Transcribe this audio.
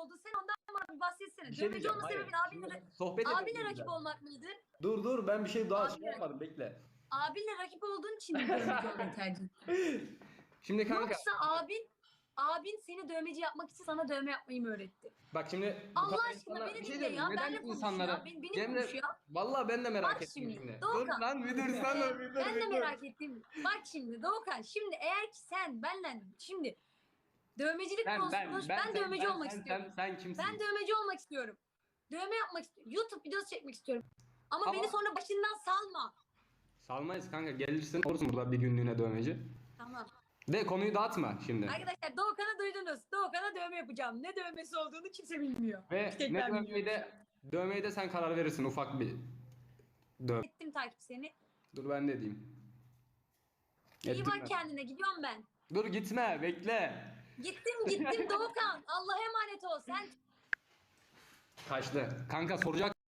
oldu? Sen ondan bana bir bahsetsene. Bir şey Dövmeci olma sebebin abinle, sohbet abinle rakip ya. olmak mıydı? Dur dur ben bir şey daha Abi- şey yapmadım bekle. Abinle rakip olduğun için mi dövmeci olmayı tercih ettin? Şimdi kanka Yoksa abin abin seni dövmeci yapmak için sana dövme yapmayı mı öğretti? bak şimdi Allah aşkına beni şey dinle ya. neden Benle insanlara ya. Beni, beni Cemre konuş ya. vallahi ben de merak Bak ettim şimdi, şimdi. Doğukan. Dur lan bir dur sen dur bir dur. ben de merak ettim. Bak şimdi Doğukan şimdi eğer ki sen benle şimdi dövmecilik Ben konusunda ben ben, Ben, sen- dövmeci ben- olmak sen, istiyorum. Sen, sen kimsin? Ben dövmeci olmak istiyorum. Dövme yapmak istiyorum. YouTube videosu çekmek istiyorum. Ama, Ama- beni sonra başından salma. Salmayız kanka gelirsin olursun burada bir günlüğüne dövmeci. Tamam. De konuyu dağıtma şimdi. Arkadaşlar Doğukan'ı duydunuz. Doğukan'a dövme yapacağım. Ne dövmesi olduğunu kimse bilmiyor. Ve ne dövmeyi de dövmeyi de sen karar verirsin ufak bir döv. Ettim takip seni. Dur ben ne diyeyim. İyi Ettim bak ben. kendine. Gidiyorum ben. Dur gitme bekle. Gittim gittim Doğukan. Allah'a emanet ol. Sen Kaçtı. Kanka soracak